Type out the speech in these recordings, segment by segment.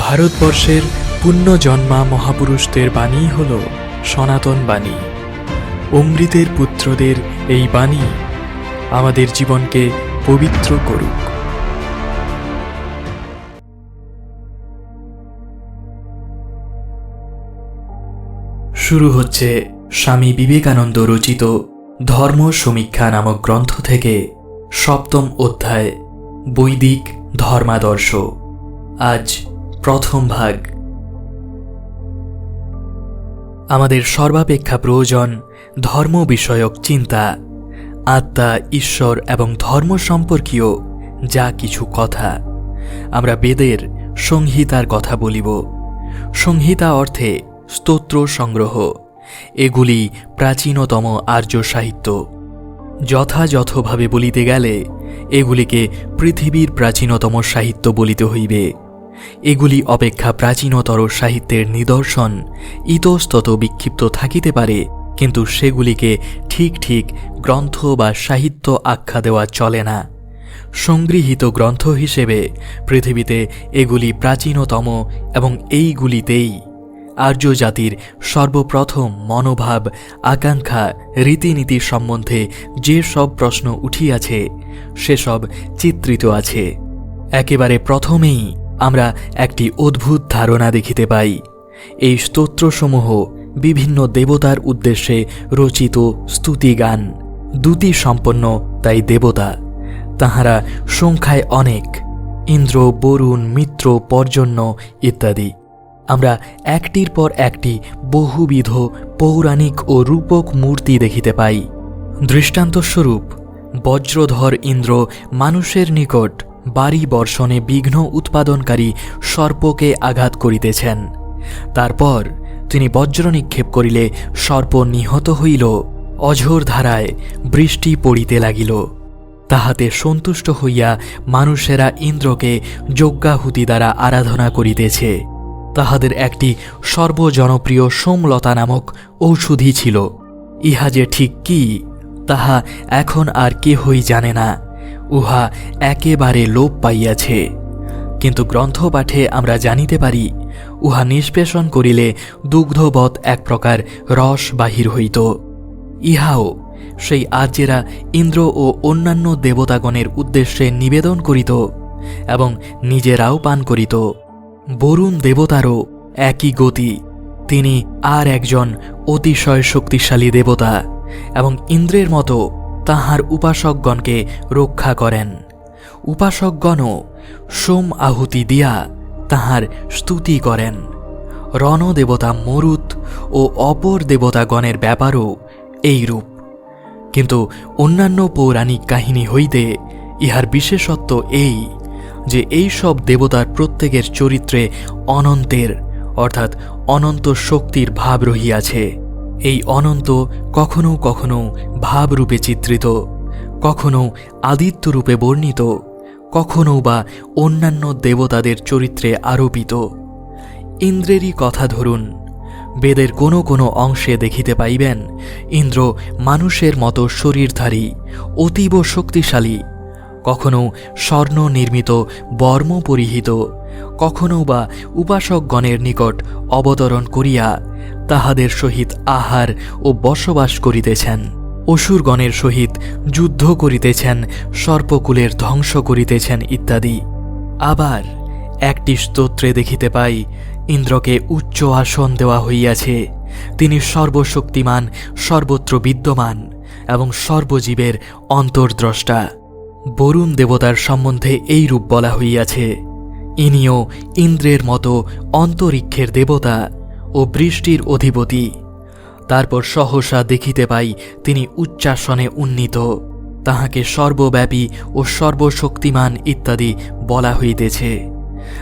ভারতবর্ষের পুণ্যজন্মা মহাপুরুষদের বাণী হল সনাতন বাণী। অমৃতের পুত্রদের এই বাণী আমাদের জীবনকে পবিত্র করুক। শুরু হচ্ছে স্বামী বিবেকানন্দ রচিত ধর্ম সমীক্ষা নামক গ্রন্থ থেকে সপ্তম অধ্যায় বৈদিক ধর্মাদর্শ। আজ প্রথম ভাগ। আমাদের সর্বাপেক্ষা প্রয়োজন ধর্ম বিষয়ক চিন্তা, আত্মা, ঈশ্বর এবং ধর্ম সম্পর্কীয় যা কিছু কথা। আমরা বেদের সংহিতার কথা বলিব। সংহিতা অর্থে স্তোত্র সংগ্রহ। এগুলি প্রাচীনতম আর্য সাহিত্য। যথাযথভাবে বলিতে গেলে এগুলিকে পৃথিবীর প্রাচীনতম সাহিত্য বলিতে হইবে। এগুলি অপেক্ষা প্রাচীনতর সাহিত্যের নিদর্শন। ইতস্তত বিক্ষিপ্ত থাকিতে পারে, কিন্তু সেগুলিকে ঠিক ঠিক গ্রন্থ বা সাহিত্য আখ্যা দেওয়া চলে না। সংগৃহীত গ্রন্থ হিসেবে পৃথিবীতে এগুলি প্রাচীনতম এবং এইগুলিতেই। আর্য জাতির সর্বপ্রথম মনোভাব, আকাঙ্ক্ষা, রীতিনীতি সম্বন্ধে যে সব প্রশ্ন উঠিয়াছে, সেসব চিত্রিত আছে। একেবারে প্রথমেই আমরা একটি অদ্ভুত ধারণা দেখিতে পাই। এই স্তোত্রসমূহ বিভিন্ন দেবতার উদ্দেশ্যে রচিত স্তুতিগান দুটি সম্পন্ন তাই দেবতা, তাহারা সংখ্যায় অনেক, ইন্দ্র, বরুণ, মিত্র, পর্জন্য ইত্যাদি। আমরা একটির পর একটি বহুবিধ পৌরাণিক ও রূপক মূর্তি দেখিতে পাই। দৃষ্টান্তস্বরূপ বজ্রধর ইন্দ্র মানুষের নিকট বাড়ি বর্ষণে বিঘ্ন উৎপাদনকারী সর্পকে আঘাত করিতেছেন। তারপর তিনি বজ্র নিক্ষেপ করিলে সর্প নিহত হইল, অঝোর ধারায় বৃষ্টি পড়িতে লাগিল। তাহাতে সন্তুষ্ট হইয়া মানুষেরা ইন্দ্রকে যজ্ঞাহুতি দ্বারা আরাধনা করিতেছে। তাহাদের একটি সর্বজনপ্রিয় সোমলতা নামক ঔষধি ছিল। ইহা যে ঠিক কি, তাহা এখন আর কেহই জানে না। উহা একেবারে লোপ পাইয়াছে। কিন্তু গ্রন্থপাঠে আমরা জানিতে পারি, উহা নিষ্পেষণ করিলে দুগ্ধবৎ এক প্রকার রস বাহির হইত। ইহাও সেই আর্যেরা ইন্দ্র ও অন্যান্য দেবতাগণের উদ্দেশ্যে নিবেদন করিত এবং নিজেরাও পান করিত। বরুণ দেবতারও একই গতি, তিনি আর একজন অতিশয় শক্তিশালী দেবতা এবং ইন্দ্রের মতো তাহার উপাসকগণকে রক্ষা করেন। উপাসকগণও সোম আহুতি দিয়া তাহার স্তুতি করেন। রণদেবতা মরুত ও অপর দেবতাগণের ব্যাপারও এইরূপ। কিন্তু অন্যান্য পৌরাণিক কাহিনী হইতে ইহার বিশেষত্ব এই যে এই সব দেবতার প্রত্যেকের চরিত্রে অনন্তের, অর্থাৎ অনন্ত শক্তির ভাব রহিয়াছে। এই অনন্ত কখনো কখনো ভাবরূপে চিত্রিত কখনো আদিত্যরূপে বর্ণিত কখনো বা অন্যান্য দেবতাদের চরিত্রে আরোপিত। ইন্দ্রেরই কথা ধরুন, বেদের কোনো কোনো অংশে দেখিতে পাইবেন, ইন্দ্র মানুষের মতো শরীরধারী, অতীব শক্তিশালী কখনো স্বর্ণ নির্মিত বর্ম পরিহিত কখনো বা উপাসকগণের নিকট অবতরণ করিয়া তাহাদের সহিত আহার ও বসবাস করিতেছেন। অসুরগণের সহিত যুদ্ধ করিতেছেন, সর্পকুলের ধ্বংস করিতেছেন ইত্যাদি। আবার একটি স্তোত্রে দেখিতে পাই, ইন্দ্রকে উচ্চ আসন দেওয়া হইয়াছে। তিনি সর্বশক্তিমান, সর্বত্র বিদ্যমান এবং সর্বজীবের অন্তর্দ্রষ্টা। বরুণ দেবতার সম্বন্ধে এই রূপ বলা হইয়াছে। ইনিও ইন্দ্রের মতো অন্তরিক্ষের দেবতা ও বৃষ্টির অধিপতি। তারপর সহসা দেখিতে পাই তিনি উচ্চাসনে উন্নীত। তাহাকে সর্বব্যাপী ও সর্বশক্তিমান ইত্যাদি বলা হইতেছে।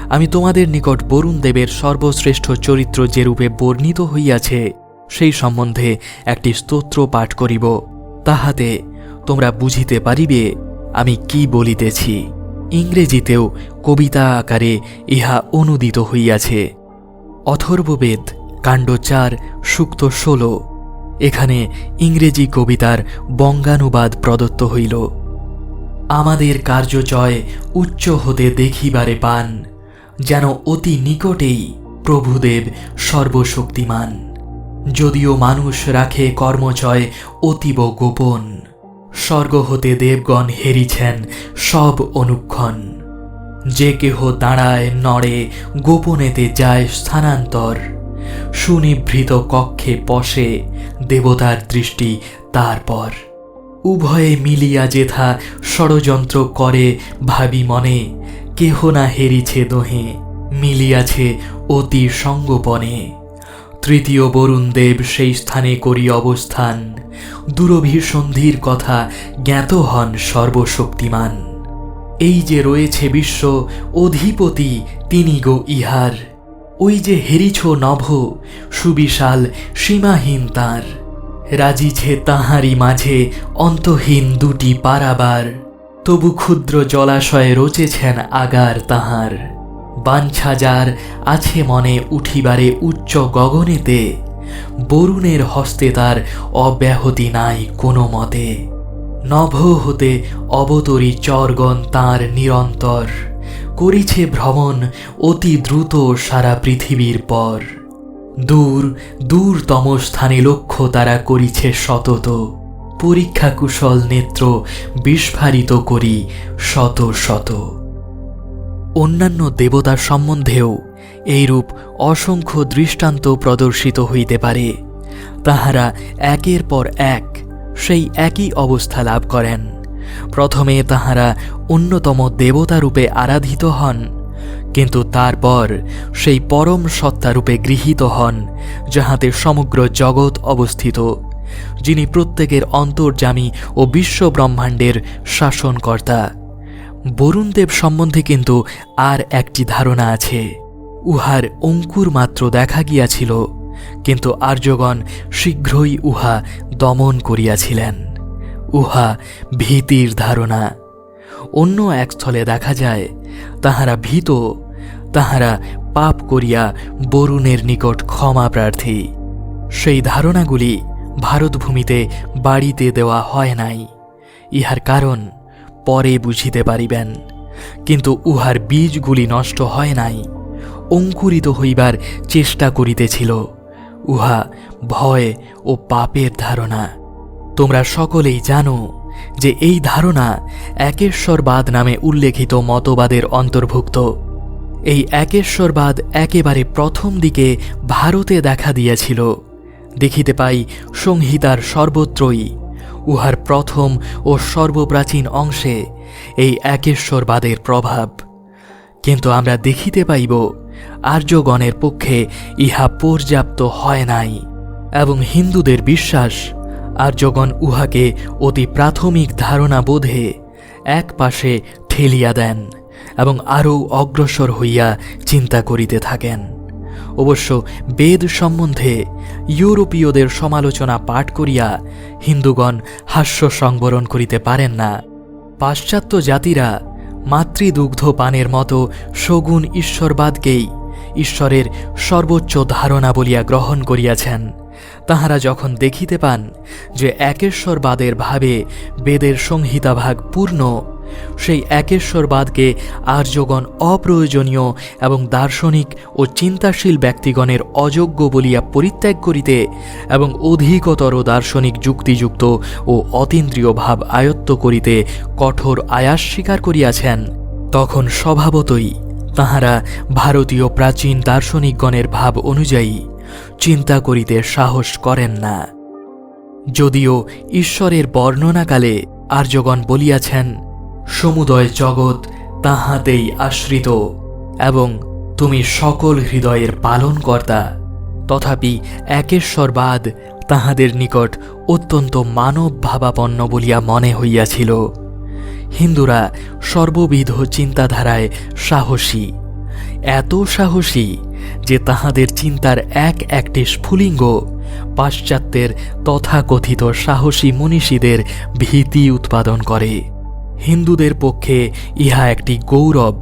আমি তোমাদের নিকট বরুণ দেবের সর্বশ্রেষ্ঠ চরিত্র যেরূপে বর্ণিত হইয়াছে, সেই সম্বন্ধে একটি স্তোত্র পাঠ করিব। তাহাতে তোমরা বুঝিতে পারিবে আমি কি বলিতেছি? ইংরেজিতেও কবিতা আকারে ইহা অনুদিত হইয়াছে। অথর্ববেদ কাণ্ড চার সুক্ত ষোলো। এখানে ইংরেজি কবিতার বঙ্গানুবাদ প্রদত্ত হইল। আমাদের কার্যজয় উচ্চ হতে দেখিবারে পান, যেন অতি নিকটেই প্রভুদেব সর্বশক্তিমান। যদিও মানুষ রাখে কর্মচয় অতীব গোপন। স্বর্গ হতে দেবগণ হেরিছেন, সব অনুক্ষণ। যে কেহ দাঁড়ায় নড়ে, গোপনেতে যায় স্থানান্তর। সুনিভৃত কক্ষে পশে দেবতার দৃষ্টি তারপর। উভয়ে মিলিয়া যেথা ষড়যন্ত্র করে ভাবি মনে, কেহ না হেরিছে দোহে, মিলিয়াছে অতি সঙ্গোপনে। তৃতীয় বরুণ দেব সেই স্থানে করি অবস্থান। দুরভিসন্ধির কথা জ্ঞাত হন সর্বশক্তিমান। এই যে রয়েছে বিশ্ব, অধিপতি তিনি গো ইহার। ওই যে হেরিছ নভ, সুবিশাল সীমাহীন তাঁর। রাজিছে তাহারি মাঝে অন্তহীন দুটি পারাবার। তবু ক্ষুদ্র জলাশয়ে রচেছেন আগার তাহার। বাঞ্ছা যার আছে মনে উঠিবারে উচ্চ গগনেতে। বরুণের হস্তে তার অব্যাহতি নাই কোনো মতে। নভ হতে অবতরী চরগণ তাঁর নিরন্তর। করিছে ভ্রমণ অতি দ্রুত সারা পৃথিবীর পর। দূর দূরতম স্থানে লক্ষ্য তারা করিছে সতত। পরীক্ষা কুশল নেত্র বিস্ফারিত করি শত শত। অন্যান্য দেবতার সম্বন্ধেও এইরূপ অসংখ্য দৃষ্টান্ত প্রদর্শিত হইতে পারে। তাহারা একের পর এক সেই একই অবস্থা লাভ করেন। প্রথমে তাহারা অন্যতম দেবতারূপে আরাধিত হন, কিন্তু তারপর সেই পরম সত্তারূপে গৃহীত হন, যাহাতে সমগ্র জগৎ অবস্থিত, যিনি প্রত্যেকের অন্তর্যামী ও বিশ্ব ব্রহ্মাণ্ডের শাসনকর্তা বরুণদেব সম্বন্ধে কিন্তু আর একটি ধারণা আছে। উহার অঙ্কুর মাত্র দেখা গিয়াছিল, কিন্তু আর্যগণ শীঘ্রই উহা দমন করিয়াছিলেন। উহা ভীতির ধারণা। অন্য এক স্থলে দেখা যায়, তাহারা ভীত, তাহারা পাপ করিয়া বরুণের নিকট ক্ষমা প্রার্থী। সেই ধারণাগুলি ভারতভূমিতে বাড়িতে দেওয়া হয় নাই। ইহার কারণ পরে বুঝিতে পারিবেন। কিন্তু উহার বীজগুলি নষ্ট হয় নাই, অঙ্কুরিত হইবার চেষ্টা করিতেছিল। উহা ভয় ও পাপের ধারণা। তোমরা সকলেই জানো যে এই ধারণা একেশ্বরবাদ নামে উল্লেখিত মতবাদের অন্তর্ভুক্ত। এই একেশ্বরবাদ একেবারে প্রথম দিকে ভারতে দেখা দিয়েছিল। দেখিতে পাই সংহিতার সর্বত্রই উহার প্রথম ও সর্বপ্রাচীন অংশে এই একেশ্বরবাদের প্রভাব। কিন্তু আমরা দেখিতে পাইব, আর্যগণের পক্ষে ইহা পর্যাপ্ত হয় নাই, এবং হিন্দুদের বিশ্বাস আর্যগণ উহাকে অতি প্রাথমিক ধারণা বোধে এক পাশে ঠেলিয়া দেন এবং আরও অগ্রসর হইয়া চিন্তা করিতে থাকেন। অবশ্য বেদ সম্বন্ধে ইউরোপীয়দের সমালোচনা পাঠ করিয়া হিন্দুগণ হাস্য সংবরণ করিতে পারেন না। পাশ্চাত্য জাতিরা মাতৃদুগ্ধ পানের মতো সগুণ ঈশ্বরবাদকেই ঈশ্বরের সর্বোচ্চ ধারণা বলিয়া গ্রহণ করিয়াছেন। তাহারা যখন দেখিতে পান যে একেশ্বরবাদের ভাবে বেদের সংহিতাভাগ পূর্ণ সেই একেশ্বরবাদকে আর্যগণ অপ্রয়োজনীয় এবং দার্শনিক ও চিন্তাশীল ব্যক্তিগণের অযোগ্য বলিয়া পরিত্যাগ করিতে এবং অধিকতর দার্শনিক যুক্তিযুক্ত ও অতীন্দ্রিয় ভাব আয়ত্ত করিতে কঠোর আয়াস স্বীকার করিয়াছেন। তখন স্বভাবতই তাহারা ভারতীয় প্রাচীন দার্শনিকগণের ভাব অনুযায়ী চিন্তা করিতে সাহস করেন না। যদিও ঈশ্বরের বর্ণনাকালে আর্যগণ বলিয়াছেন সমুদয় জগৎ তাহাতেই আশ্রিত এবং তুমি সকল হৃদয়ের পালনকর্তা। তথাপি একেশ্বরবাদ তাহাদের নিকট অত্যন্ত মানব ভাবাপন্ন বলিয়া মনে হইয়াছিল। হিন্দুরা সর্ববিধ চিন্তাধারায় সাহসী। এত সাহসী যে তাহাদের চিন্তার এক একটি স্ফুলিঙ্গ পাশ্চাত্যের তথাকথিত সাহসী মনীষীদের ভীতি উৎপাদন করে। হিন্দুদের পক্ষে ইহা একটি গৌরব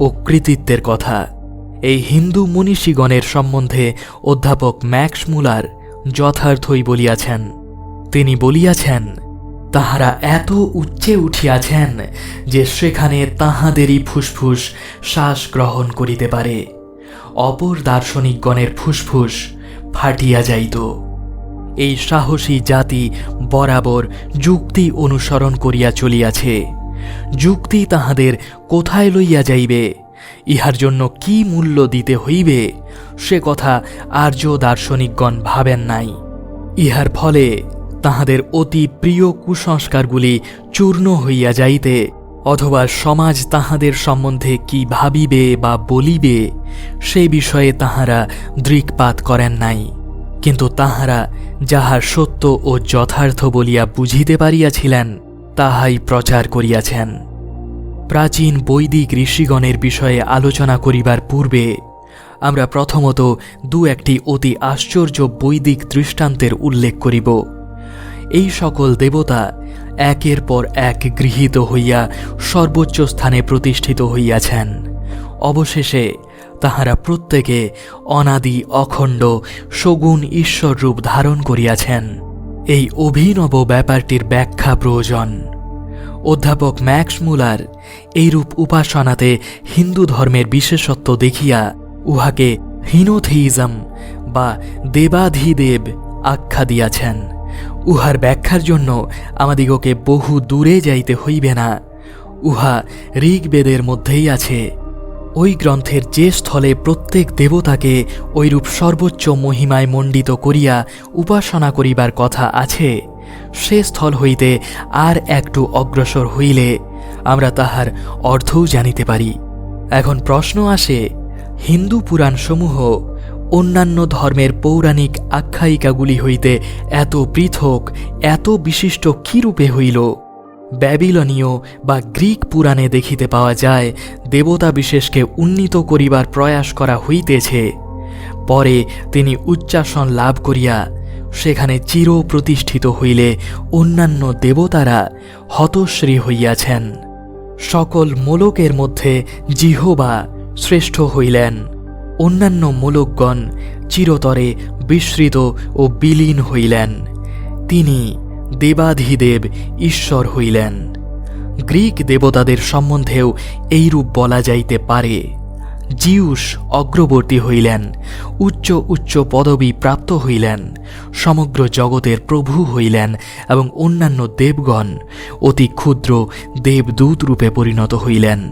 ও কৃতিত্বের কথা। এই হিন্দু মনীষীগণের সম্বন্ধে অধ্যাপক ম্যাক্স মুলার যথার্থই বলিয়াছেন। তিনি বলিয়াছেন, তাহারা এত উচ্চে উঠিয়াছেন যে সেখানে তাহাদেরই ফুসফুস শ্বাস গ্রহণ করিতে পারে। অপর দার্শনিকগণের ফুসফুস ফাটিয়া যাইত। এই সাহসী জাতি বরাবর যুক্তি অনুসরণ করিয়া চলিয়াছে। যুক্তি তাহাদের কোথায় লইয়া যাইবে? ইহার জন্য কি মূল্য দিতে হইবে? সে কথা আর্য দার্শনিকগণ ভাবেন নাই। ইহার ফলে তাহাদের অতি প্রিয় কুসংস্কারগুলি চূর্ণ হইয়া যাইতে, অথবা সমাজ তাহাদের সম্বন্ধে কি ভাবিবে বা বলিবে, সে বিষয়ে তাহারা দৃকপাত করেন নাই। কিন্তু তাহারা যাহা সত্য ও যথার্থ বলিয়া বুঝিতে পারিয়াছিলেন তাহাই প্রচার করিয়াছেন। প্রাচীন বৈদিক ঋষিগণের বিষয়ে আলোচনা করিবার পূর্বে আমরা প্রথমত দু একটি অতি আশ্চর্য বৈদিক দৃষ্টান্তের উল্লেখ করিব। এই সকল দেবতা একের পর এক গৃহীত হইয়া সর্বোচ্চ স্থানে প্রতিষ্ঠিত হইয়াছেন। অবশেষে তাহারা প্রত্যেকে অনাদি অখণ্ড, সগুণ ঈশ্বর রূপ ধারণ করিয়াছেন। এই অভিনব ব্যাপারটির ব্যাখ্যা প্রয়োজন। অধ্যাপক ম্যাক্স মুলার এইরূপ উপাসনাতে হিন্দু ধর্মের বিশেষত্ব দেখিয়া উহাকে হিনোথেইজম বা দেবাধিদেব আখ্যা দিয়াছেন। উহার ব্যাখ্যার জন্য আমাদিগকে বহু দূরে যাইতে হইবে না। উহা ঋগ্বেদের মধ্যেই আছে। ওই গ্রন্থের যে স্থলে প্রত্যেক দেবতাকে ঐরূপ সর্বোচ্চ মহিমায় মণ্ডিত করিয়া উপাসনা করিবার কথা আছে, সে স্থল হইতে আর একটু অগ্রসর হইলে আমরা তাহার অর্থও জানিতে পারি। এখন প্রশ্ন আসে, হিন্দু পুরাণসমূহ অন্যান্য ধর্মের পৌরাণিক আখ্যায়িকাগুলি হইতে এত পৃথক, এত বিশিষ্ট কী রূপে হইল? ব্যাবিলনীয় বা গ্রিক পুরাণে দেখিতে পাওয়া যায়, দেবতা বিশেষকে উন্নীত করিবার প্রয়াস করা হইতেছে। পরে তিনি উচ্চাসন লাভ করিয়া সেখানে চির প্রতিষ্ঠিত হইলে অন্যান্য দেবতারা হতশ্রী হইয়াছেন। সকল মোলকের মধ্যে জিহবা শ্রেষ্ঠ হইলেন। অন্যান্য মোলকগণ চিরতরে বিস্মৃত ও বিলীন হইলেন। তিনি দেবাধিদেব ঈশ্বর হইলেন। গ্রিক দেবতাদের সম্বন্ধেও এইরূপ বলা যাইতে পারে। জিউস অগ্রবর্তী হইলেন, উচ্চ উচ্চ পদবী প্রাপ্ত হইলেন, সমগ্র জগতের প্রভু হইলেন এবং অন্যান্য দেবগণ অতি ক্ষুদ্র দেবদূত রূপে পরিণত হইলেন।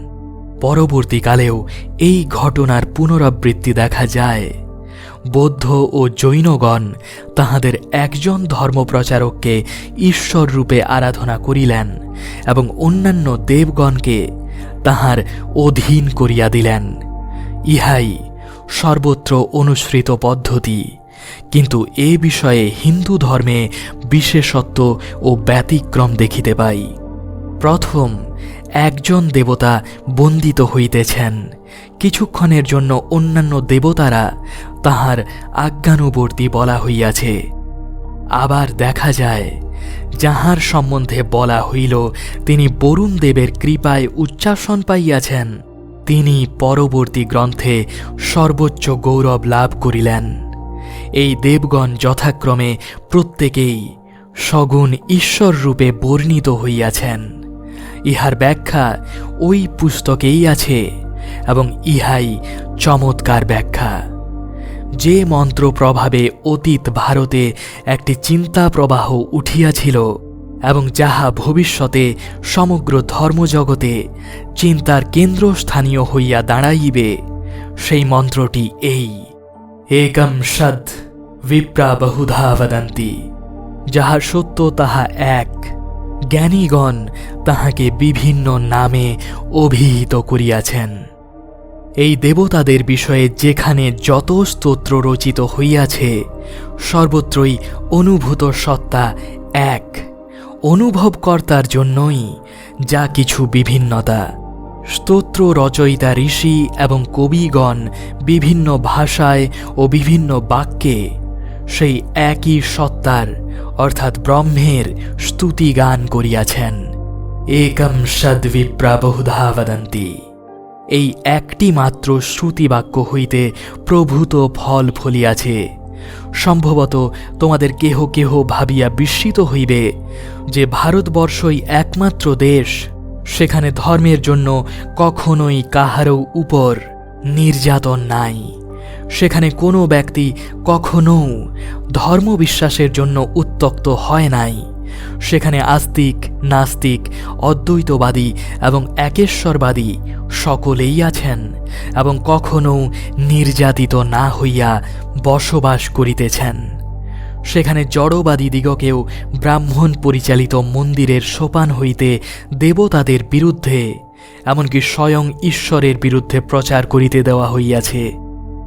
পরবর্তীকালেও এই ঘটনার পুনরাবৃত্তি দেখা যায়। বৌদ্ধ ও জৈনগণ তাহাদের একজন ধর্মপ্রচারককে ঈশ্বর রূপে আরাধনা করিলেন এবং অন্যান্য দেবগণকে তাহার অধীন করিয়া দিলেন। ইহাই সর্বত্র অনুসৃত পদ্ধতি। কিন্তু এ বিষয়ে হিন্দু ধর্মে বিশেষত্ব ও ব্যতিক্রম দেখিতে পাই। প্রথম, একজন দেবতা বন্দিত হইতেছেন। কিছুক্ষণের জন্য অন্যান্য দেবতারা তাহার আজ্ঞানুবর্তী বলা হইয়াছে। আবার দেখা যায়, যাহার সম্বন্ধে বলা হইল, তিনি বরুণ দেবের কৃপায় উচ্চাসন পাইয়াছেন। তিনি পরবর্তী গ্রন্থে সর্বোচ্চ গৌরব লাভ করিলেন। এই দেবগণ যথাক্রমে প্রত্যেকেই সগুণ ঈশ্বর রূপে বর্ণিত হইয়াছেন। ইহার ব্যাখ্যা ওই পুস্তকেই আছে। এবং ইহাই চমৎকার ব্যাখ্যা। যে মন্ত্র প্রভাবে অতীত ভারতে একটি চিন্তা প্রবাহ উঠিয়াছিল এবং যাহা ভবিষ্যতে সমগ্র ধর্মজগতে চিন্তার কেন্দ্রস্থানীয় হইয়া দাঁড়াইবে, সেই মন্ত্রটি এই। একম সদ বিপ্রা বহুধা বদন্তি, যাহা সত্য তাহা এক। জ্ঞানীগণ তাহাকে বিভিন্ন নামে অভিহিত করিয়াছেন। এই দেবতাদের বিষয়ে যেখানে যত স্তোত্র রচিত হইয়াছে, সর্বত্রই অনুভূত সত্তা এক, অনুভবকর্তার জন্যই যা কিছু বিভিন্নতা। স্তোত্র রচয়িতা ঋষি এবং কবিগণ বিভিন্ন ভাষায় ও বিভিন্ন বাক্যে সেই একই সত্তার, অর্থাৎ ব্রহ্মের, স্তুতি গান করিয়াছেন। একম সদ্বিপ্রা বহুধা বদন্তি। এই একটি মাত্র শ্রুতিবাক্য হইতে প্রভূত ফল ফলিয়াছে। সম্ভবত তোমাদের কেহ কেহ ভাবিয়া বিস্মিত হইবে যে ভারতবর্ষই একমাত্র দেশ, সেখানে ধর্মের জন্য কখনোই কাহারও উপর নির্যাতন নাই। সেখানে কোনো ব্যক্তি কখনও ধর্মবিশ্বাসের জন্য উত্তক্ত হয় নাই। সেখানে আস্তিক, নাস্তিক অদ্বৈতবাদী এবং একেশ্বরবাদী সকলেই আছেন এবং কখনও নির্যাতিত না হইয়া বসবাস করিতেছেন। সেখানে জড়বাদী দিগকেও ব্রাহ্মণ পরিচালিত মন্দিরের সোপান হইতে দেবতাদের বিরুদ্ধে, এমনকি স্বয়ং ঈশ্বরের বিরুদ্ধে প্রচার করিতে দেওয়া হইয়াছে।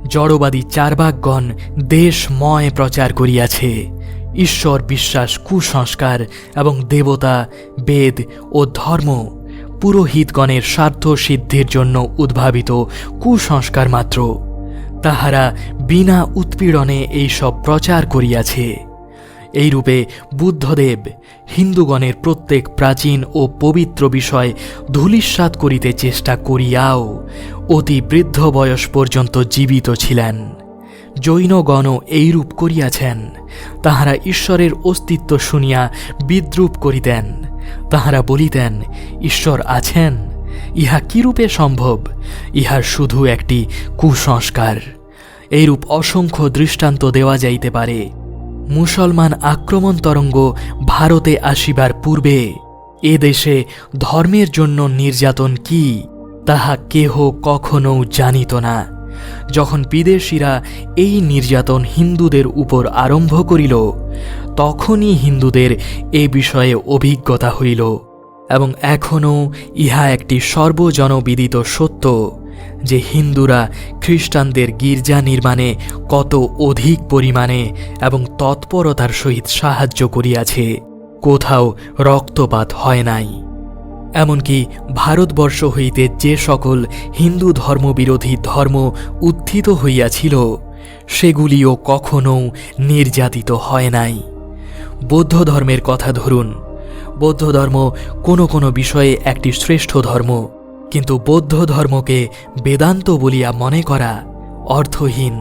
জড়বাদী চারবাকগণ দেশময় প্রচার করিয়াছে। ঈশ্বর বিশ্বাস, কুসংস্কার এবং দেবতা, বেদ ও ধর্ম পুরোহিতগণের স্বার্থ সিদ্ধির জন্য উদ্ভাবিত কুসংস্কার মাত্র। তাহারা বিনা উৎপীড়নে এইসব প্রচার করিয়াছে। এইরূপে বুদ্ধদেব হিন্দুগণের প্রত্যেক প্রাচীন ও পবিত্র বিষয় ধূলিস্বাদ করিতে চেষ্টা করিয়াও অতি বৃদ্ধ বয়স পর্যন্ত জীবিত ছিলেন। জৈনগণও এইরূপ করিয়াছেন। তাহারা ঈশ্বরের অস্তিত্ব শুনিয়া বিদ্রুপ করিতেন। তাহারা বলিতেন, ঈশ্বর আছেন। ইহা কিরূপে সম্ভব? ইহার শুধু একটি কুসংস্কার। এইরূপ অসংখ্য দৃষ্টান্ত দেওয়া যাইতে পারে। মুসলমান আক্রমণ তরঙ্গ ভারতে আসিবার পূর্বে, এ দেশে ধর্মের জন্য নির্যাতন কি, তাহা কেহ কখনও জানিত না। যখন বিদেশিরা এই নির্যাতন হিন্দুদের উপর আরম্ভ করিল, তখনই হিন্দুদের এ বিষয়ে অভিজ্ঞতা হইল এবং এখনও ইহা একটি সর্বজনবিদিত সত্য যে হিন্দুরা খ্রিস্টানদের গির্জা নির্মাণে কত অধিক পরিমাণে এবং তৎপরতার সহিত সাহায্য করিয়াছে, কোথাও রক্তপাত হয় নাই। এমনকি ভারতবর্ষ হইতে যে সকল হিন্দু ধর্মবিরোধী ধর্ম উত্থিত হইয়াছিল, সেগুলিও কখনও নির্যাতিত হয় নাই। বৌদ্ধ ধর্মের কথা ধরুন। বৌদ্ধ ধর্ম কোনো কোনো বিষয়ে একটি শ্রেষ্ঠ ধর্ম, কিন্তু বৌদ্ধ ধর্মকে বেদান্ত বলিয়া মনে করা অর্থহীন।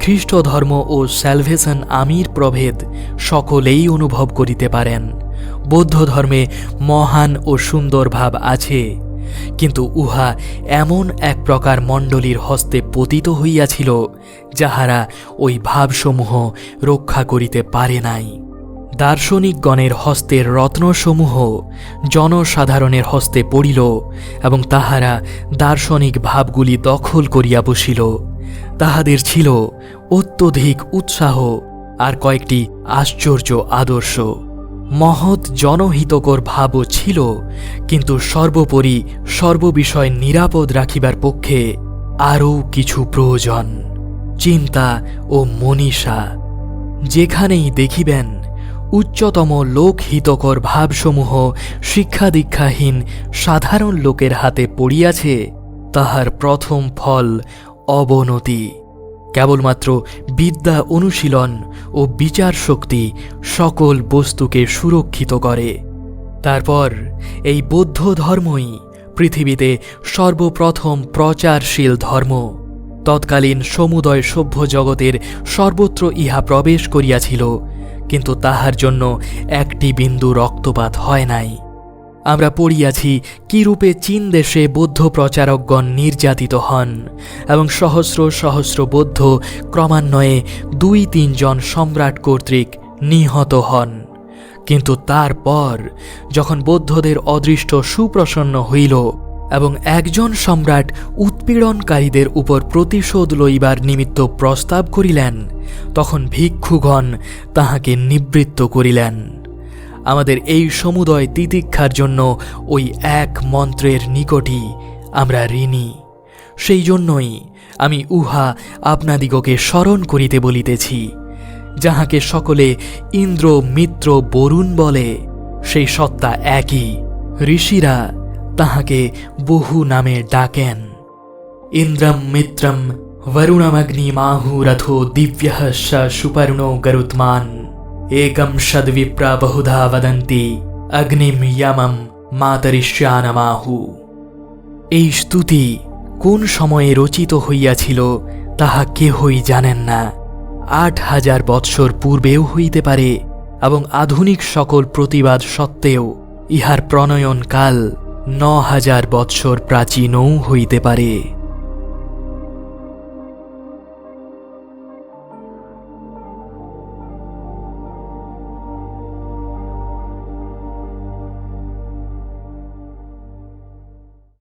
খ্রিস্ট ধর্ম ও স্যালভেশন আমির প্রভেদ সকলেই অনুভব করিতে পারেন। বৌদ্ধ ধর্মে মহান ও সুন্দর ভাব আছে। কিন্তু উহা এমন এক প্রকার মণ্ডলীর হস্তে পতিত হইয়াছিল, যাহারা ওই ভাবসমূহ রক্ষা করিতে পারে নাই। দার্শনিকগণের হস্তের রত্নসমূহ জনসাধারণের হস্তে পড়িল এবং তাহারা দার্শনিক ভাবগুলি দখল করিয়া বসিল। তাহাদের ছিল অত্যধিক উৎসাহ আর কয়েকটি আশ্চর্য আদর্শ। মহৎ জনহিতকর ভাবও ছিল, কিন্তু সর্বোপরি সর্ববিষয় নিরাপদ রাখিবার পক্ষে আরও কিছু প্রয়োজন, চিন্তা ও মনীষা। যেখানেই দেখিবেন, উচ্চতম লোকহিতকর ভাবসমূহ শিক্ষা দীক্ষাহীন সাধারণ লোকের হাতে পড়িয়াছে, তাহার প্রথম ফল অবনতি। কেবলমাত্র বিদ্যা অনুশীলন ও বিচার শক্তি সকল বস্তুকে সুরক্ষিত করে। তারপর এই বৌদ্ধ ধর্মই পৃথিবীতে সর্বপ্রথম প্রচারশীল ধর্ম। তৎকালীন সমুদয় সভ্য জগতের সর্বত্র ইহা প্রবেশ করিয়াছিল, কিন্তু তাহার জন্য একটি বিন্দু রক্তপাত হয় নাই। আমরা পড়িয়াছি কিরূপে চীন দেশে বৌদ্ধ প্রচারকগণ নির্যাতিত হন এবং সহস্র সহস্র বৌদ্ধ ক্রমান্বয়ে দুই তিনজন সম্রাট কর্তৃক নিহত হন। কিন্তু তারপর যখন বৌদ্ধদের অদৃষ্ট সুপ্রসন্ন হইল এবং একজন সম্রাট উৎপীড়নকারীদের উপর প্রতিশোধ লইবার নিমিত্ত প্রস্তাব করিলেন, তখন ভিক্ষুগণ তাহাকে নিবৃত্ত করিলেন। আমাদের এই সমুদয় তিতিক্ষার জন্য ওই এক মন্ত্রের নিকটই আমরা ঋণী। সেই জন্যই আমি উহা আপনাদিগকে স্মরণ করিতে বলিতেছি, যাহাকে সকলে ইন্দ্র, মিত্র, বরুণ বলে, সেই সত্তা একই। ঋষিরা তাহাকে বহু নামে ডাকেন। ইন্দ্রম, মিত্রম, বরুণমগ্নিমাহুরথো দিব্য সুপর্ণ গরুতমান। एकं सद्विप्रा बहुधा वदन्ति অগ্নিম ইয়ামম মাতরিষ্যানমাহু এই স্তুতি কোন সময়ে রচিত হইয়াছিল তাহা কেহই জানেন না আট হাজার বৎসর পূর্বেও হইতে পারে এবং আধুনিক সকল প্রতিবাদ সত্ত্বেও ইহার প্রণয়ন কাল ন হাজার বৎসর প্রাচীনও হইতে পারে